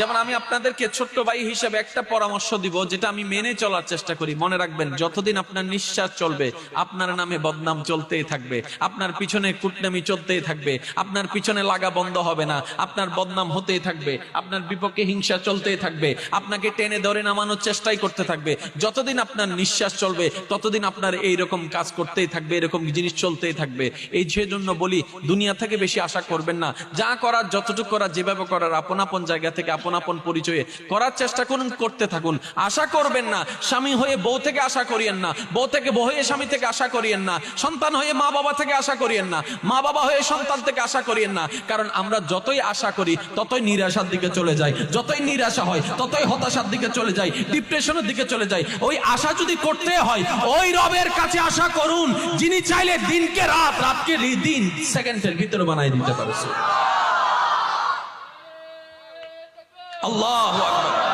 যেমন আমি আপনাদেরকে ছোট্ট ভাই হিসেবে একটা পরামর্শ দিব, যেটা আমি মেনে চলার চেষ্টা করি। মনে রাখবেন, যতদিন আপনার নিঃশ্বাস চলবে, আপনার নামে বদনাম চলতেই থাকবে, আপনার পিছনে কুটনামি চলতেই থাকবে, আপনার পিছনে লাগা বন্ধ হবে না, আপনার বদনাম হতেই থাকবে, আপনার বিপক্ষে হিংসা চলতেই থাকবে, আপনাকে টেনে ধরে নামানোর চেষ্টাই করতে থাকবে। যতদিন আপনার নিঃশ্বাস চলবে, ততদিন আপনার এইরকম কাজ করতেই থাকবে, এরকম জিনিস চলতেই থাকবে। এই যে জন্য বলি, দুনিয়া থেকে বেশি আশা করবেন না। যা করার, যতটুকু করার, যেভাবে করার, আপন আপন জায়গা থেকে আপন আপন আপন পরিচয়ে করার চেষ্টা করুন, করতে থাকুন। আশা করবেন না, স্বামী হয়ে বউ থেকে আশা করিয়েন না। বউ থেকে বউ হয়ে স্বামী থেকে আশা করিয়েন না। সন্তান হয়ে মা বাবা থেকে আশা করিয়েন না। মা বাবা হয়ে সন্তান থেকে আশা করিয়েন না। কারণ আমরা যতই আশা করি, ততই নিরাশার দিকে চলে যাই। যতই নিরাশা হয়, ততই হতাশার দিকে চলে যাই, ডিপ্রেশনের দিকে চলে যাই। ওই আশা যদি করতে হয়, ওই রবের কাছে আশা করুন। যিনি চাইলে দিনকে রাত, রাতকে দিন, সেকেন্ডের ভিতরে বানাই দিতে পারে। আল্লাহ